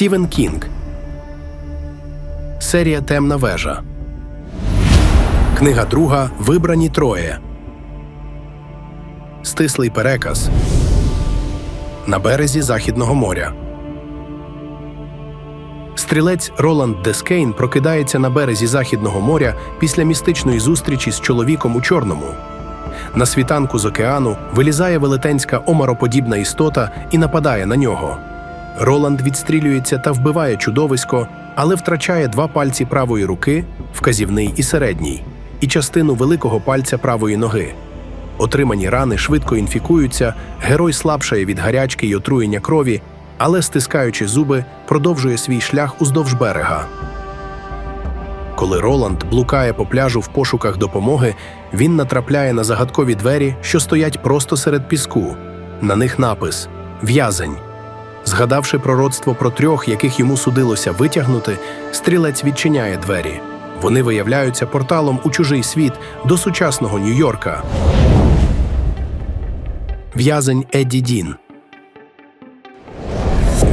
Стівен Кінг. Серія Темна вежа. Книга друга Вибрані троє. Стислий переказ. На березі Західного моря. Стрілець Роланд Дескейн прокидається на березі Західного моря після містичної зустрічі з чоловіком у чорному. На світанку з океану вилізає велетенська омароподібна істота і нападає на нього. Роланд відстрілюється та вбиває чудовисько, але втрачає два пальці правої руки, вказівний і середній, і частину великого пальця правої ноги. Отримані рани швидко інфікуються, герой слабшає від гарячки й отруєння крові, але, стискаючи зуби, продовжує свій шлях уздовж берега. Коли Роланд блукає по пляжу в пошуках допомоги, він натрапляє на загадкові двері, що стоять просто серед піску. На них напис В'язень. Згадавши пророцтво про трьох, яких йому судилося витягнути, стрілець відчиняє двері. Вони виявляються порталом у чужий світ до сучасного Нью-Йорка. В'язень Едді Дін.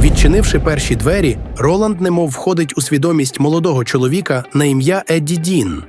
Відчинивши перші двері, Роланд немов входить у свідомість молодого чоловіка на ім'я Едді Дін.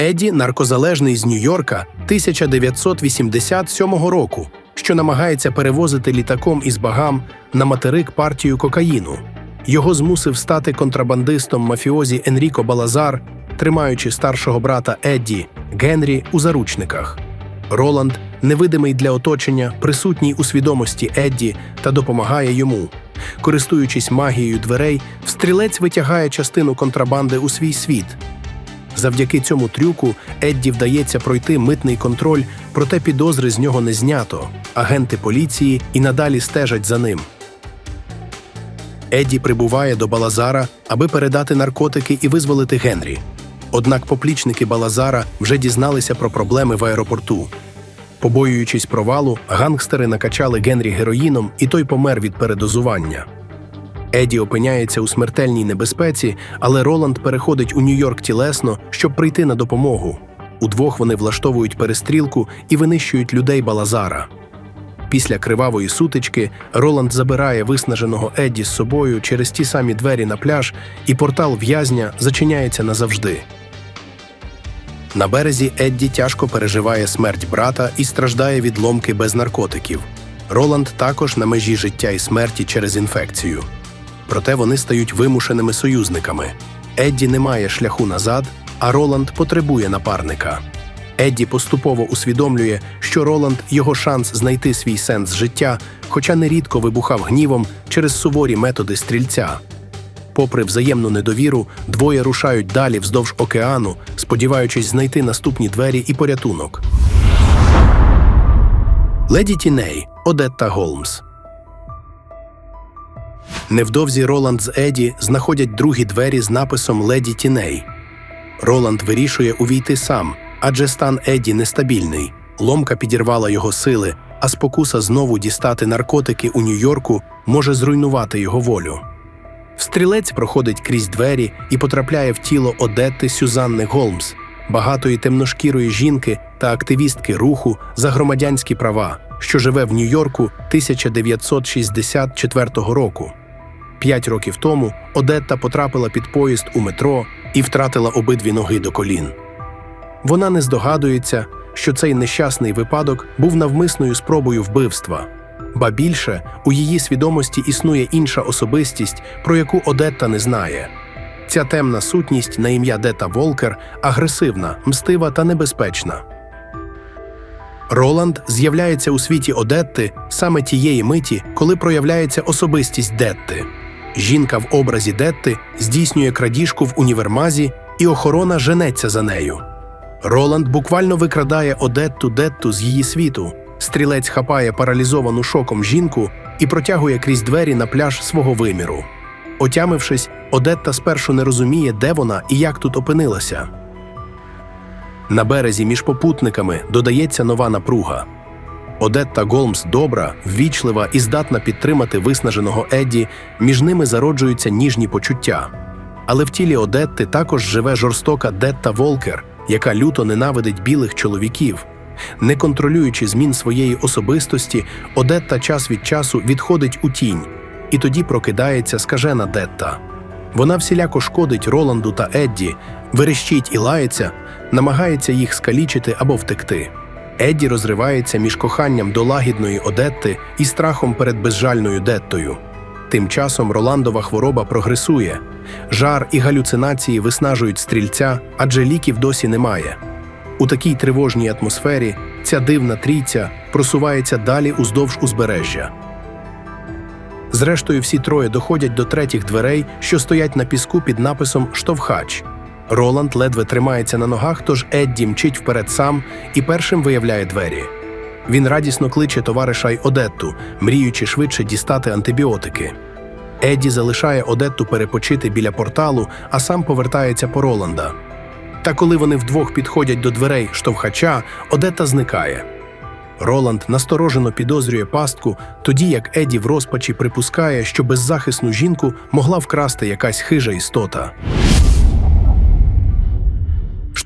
Едді наркозалежний з Нью-Йорка 1987 року, що намагається перевозити літаком із багам на материк партію кокаїну. Його змусив стати контрабандистом мафіозі Енріко Балазар, тримаючи старшого брата Едді Генрі у заручниках. Роланд, невидимий для оточення, присутній у свідомості Едді та допомагає йому. Користуючись магією дверей, стрілець витягає частину контрабанди у свій світ. Завдяки цьому трюку Едді вдається пройти митний контроль, проте підозри з нього не знято. Агенти поліції і надалі стежать за ним. Едді прибуває до Балазара, аби передати наркотики і визволити Генрі. Однак поплічники Балазара вже дізналися про проблеми в аеропорту. Побоюючись провалу, гангстери накачали Генрі героїном, і той помер від передозування. Еді опиняється у смертельній небезпеці, але Роланд переходить у Нью-Йорк тілесно, щоб прийти на допомогу. Удвох вони влаштовують перестрілку і винищують людей Балазара. Після кривавої сутички Роланд забирає виснаженого Едді з собою через ті самі двері на пляж, і портал в'язня зачиняється назавжди. На березі Едді тяжко переживає смерть брата і страждає від ломки без наркотиків. Роланд також на межі життя і смерті через інфекцію. Проте вони стають вимушеними союзниками. Едді не має шляху назад, а Роланд потребує напарника. Едді поступово усвідомлює, що Роланд його шанс знайти свій сенс життя, хоча нерідко вибухав гнівом через суворі методи стрільця. Попри взаємну недовіру, двоє рушають далі вздовж океану, сподіваючись знайти наступні двері і порятунок. Леді Тіней Одетта Голмс. Невдовзі Роланд з Еді знаходять другі двері з написом Леді Тіней. Роланд вирішує увійти сам, адже стан Еді нестабільний. Ломка підірвала його сили, а спокуса знову дістати наркотики у Нью-Йорку може зруйнувати його волю. Стрілець проходить крізь двері і потрапляє в тіло Одетти Сюзанни Голмс, багатої темношкірої жінки та активістки руху за громадянські права, що живе в Нью-Йорку 1964 року. П'ять років тому Одетта потрапила під поїзд у метро і втратила обидві ноги до колін. Вона не здогадується, що цей нещасний випадок був навмисною спробою вбивства. Ба більше у її свідомості існує інша особистість, про яку Одетта не знає. Ця темна сутність на ім'я Дета Волкер агресивна, мстива та небезпечна. Роланд з'являється у світі Одетти саме тієї миті, коли проявляється особистість Детти. Жінка в образі Детти здійснює крадіжку в універмазі, і охорона женеться за нею. Роланд буквально викрадає Одетту Детту з її світу. Стрілець хапає паралізовану шоком жінку і протягує крізь двері на пляж свого виміру. Отямившись, Одетта спершу не розуміє, де вона і як тут опинилася. На березі між попутниками додається нова напруга. Одетта Голмс добра, ввічлива і здатна підтримати виснаженого Едді, між ними зароджуються ніжні почуття. Але в тілі Одетти також живе жорстока Детта Волкер, яка люто ненавидить білих чоловіків. Не контролюючи змін своєї особистості, Одетта час від часу відходить у тінь. і тоді прокидається скажена Детта. Вона всіляко шкодить Роланду та Едді, верещить і лається, намагається їх скалічити або втекти. Едді розривається між коханням до лагідної Одетти і страхом перед безжальною Деттою. Тим часом Роландова хвороба прогресує. Жар і галюцинації виснажують стрільця, адже ліків досі немає. У такій тривожній атмосфері ця дивна трійця просувається далі уздовж узбережжя. Зрештою, всі троє доходять до третіх дверей, що стоять на піску під написом Штовхач. Роланд ледве тримається на ногах, тож Едді мчить вперед сам і першим виявляє двері. Він радісно кличе товариша й Одетту, мріючи швидше дістати антибіотики. Едді залишає Одетту перепочити біля порталу, а сам повертається по Роланда. Та коли вони вдвох підходять до дверей штовхача, Одетта зникає. Роланд насторожено підозрює пастку, тоді як Еді в розпачі припускає, що беззахисну жінку могла вкрасти якась хижа істота.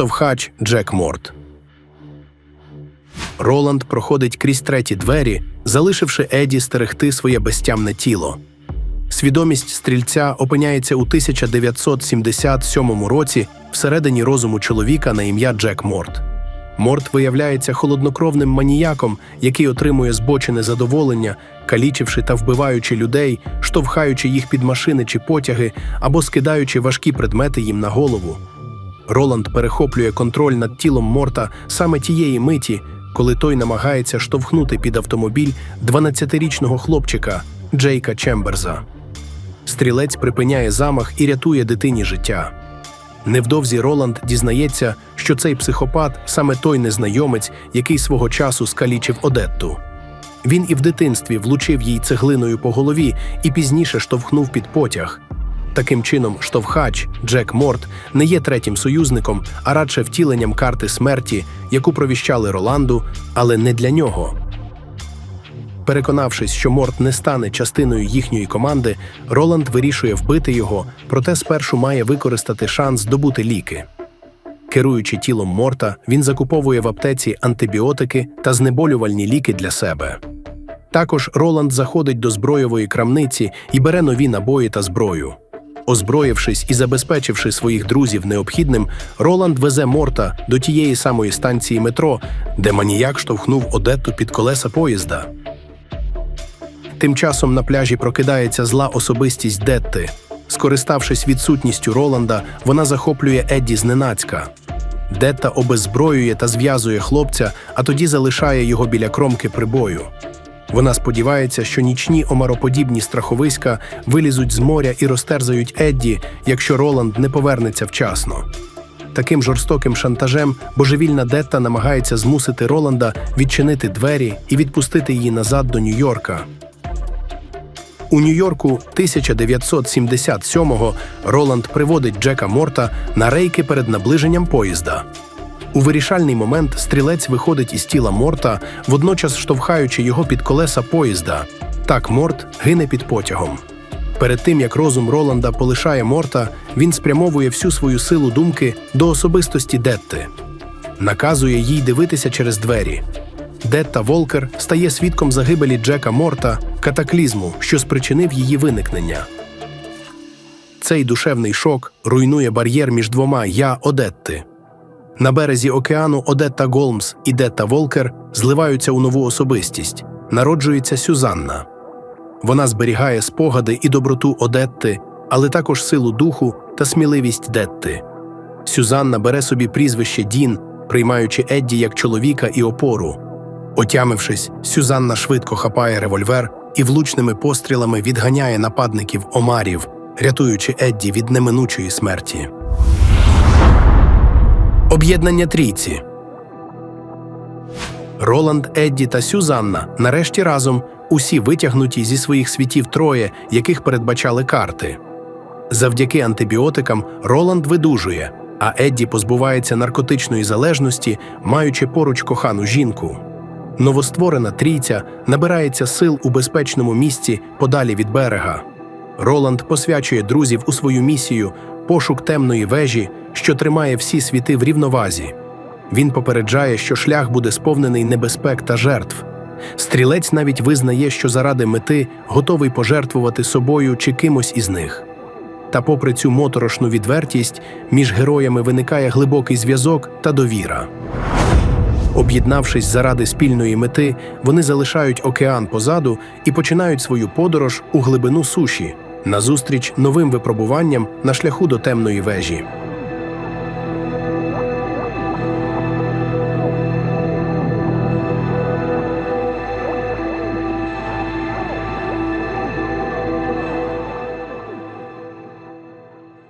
Штовхач Джек Морт. Роланд проходить крізь треті двері, залишивши Еді стерегти своє безтямне тіло. Свідомість стрільця опиняється у 1977 році всередині розуму чоловіка на ім'я Джек Морт. Морт виявляється холоднокровним маніяком, який отримує збочене задоволення, калічивши та вбиваючи людей, штовхаючи їх під машини чи потяги або скидаючи важкі предмети їм на голову. Роланд перехоплює контроль над тілом Морта саме тієї миті, коли той намагається штовхнути під автомобіль 12-річного хлопчика Джейка Чемберза. Стрілець припиняє замах і рятує дитині життя. Невдовзі Роланд дізнається, що цей психопат саме той незнайомець, який свого часу скалічив Одетту. Він і в дитинстві влучив їй цеглиною по голові і пізніше штовхнув під потяг. Таким чином, штовхач Джек Морт не є третім союзником, а радше втіленням карти смерті, яку провіщали Роланду, але не для нього. Переконавшись, що Морт не стане частиною їхньої команди, Роланд вирішує вбити його, проте спершу має використати шанс добути ліки. Керуючи тілом Морта, він закуповує в аптеці антибіотики та знеболювальні ліки для себе. Також Роланд заходить до збройової крамниці і бере нові набої та зброю. Озброївшись і забезпечивши своїх друзів необхідним, Роланд везе Морта до тієї самої станції метро, де маніяк штовхнув Одетту під колеса поїзда. Тим часом на пляжі прокидається зла особистість Детти. Скориставшись відсутністю Роланда, вона захоплює Едді зненацька. Детта обеззброює та зв'язує хлопця, а тоді залишає його біля кромки прибою. Вона сподівається, що нічні омароподібні страховиська вилізуть з моря і розтерзають Едді, якщо Роланд не повернеться вчасно. Таким жорстоким шантажем божевільна Детта намагається змусити Роланда відчинити двері і відпустити її назад до Нью-Йорка. У Нью-Йорку 1977-го Роланд приводить Джека Морта на рейки перед наближенням поїзда. У вирішальний момент стрілець виходить із тіла Морта, водночас штовхаючи його під колеса поїзда. Так Морт гине під потягом. Перед тим як розум Роланда полишає Морта, він спрямовує всю свою силу думки до особистості Детти. Наказує їй дивитися через двері. Детта Волкер стає свідком загибелі Джека Морта, катаклізму, що спричинив її виникнення. Цей душевний шок руйнує бар'єр між двома я Одетти. На березі океану Одетта Голмс і Детта Волкер зливаються у нову особистість. Народжується Сюзанна. Вона зберігає спогади і доброту Одетти, але також силу духу та сміливість Детти. Сюзанна бере собі прізвище Дін, приймаючи Едді як чоловіка і опору. Отямившись, Сюзанна швидко хапає револьвер і влучними пострілами відганяє нападників омарів, рятуючи Едді від неминучої смерті. Об'єднання трійці Роланд, Едді та Сюзанна нарешті разом усі витягнуті зі своїх світів троє, яких передбачали карти. Завдяки антибіотикам Роланд видужує, а Едді позбувається наркотичної залежності, маючи поруч кохану жінку. Новостворена трійця набирається сил у безпечному місці подалі від берега. Роланд посвячує друзів у свою місію пошук темної вежі, що тримає всі світи в рівновазі. Він попереджає, що шлях буде сповнений небезпек та жертв. Стрілець навіть визнає, що заради мети готовий пожертвувати собою чи кимось із них. Та, попри цю моторошну відвертість, між героями виникає глибокий зв'язок та довіра. Об'єднавшись заради спільної мети, вони залишають океан позаду і починають свою подорож у глибину суші назустріч новим випробуванням на шляху до темної вежі.